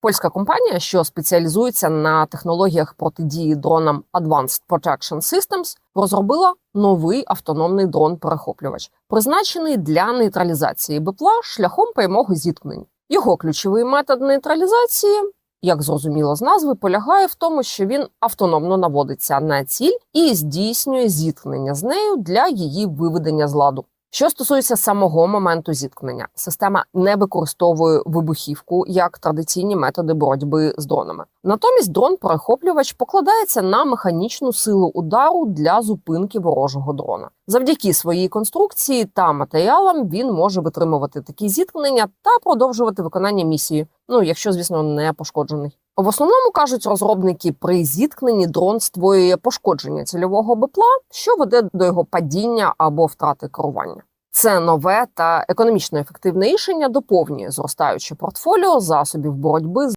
Польська компанія, що спеціалізується на технологіях протидії дронам Advanced Protection Systems, розробила новий автономний дрон-перехоплювач, призначений для нейтралізації БПЛА шляхом прямого зіткнення. Його ключовий метод нейтралізації, як зрозуміло з назви, полягає в тому, що він автономно наводиться на ціль і здійснює зіткнення з нею для її виведення з ладу. Що стосується самого моменту зіткнення, система не використовує вибухівку як традиційні методи боротьби з дронами. Натомість дрон-перехоплювач покладається на механічну силу удару для зупинки ворожого дрона. Завдяки своїй конструкції та матеріалам він може витримувати такі зіткнення та продовжувати виконання місії. Ну якщо, звісно, не пошкоджений. В основному кажуть розробники, при зіткненні дрон створює пошкодження цільового бипла, що веде до його падіння або втрати керування. Це нове та економічно ефективне рішення доповнює зростаюче портфоліо засобів боротьби з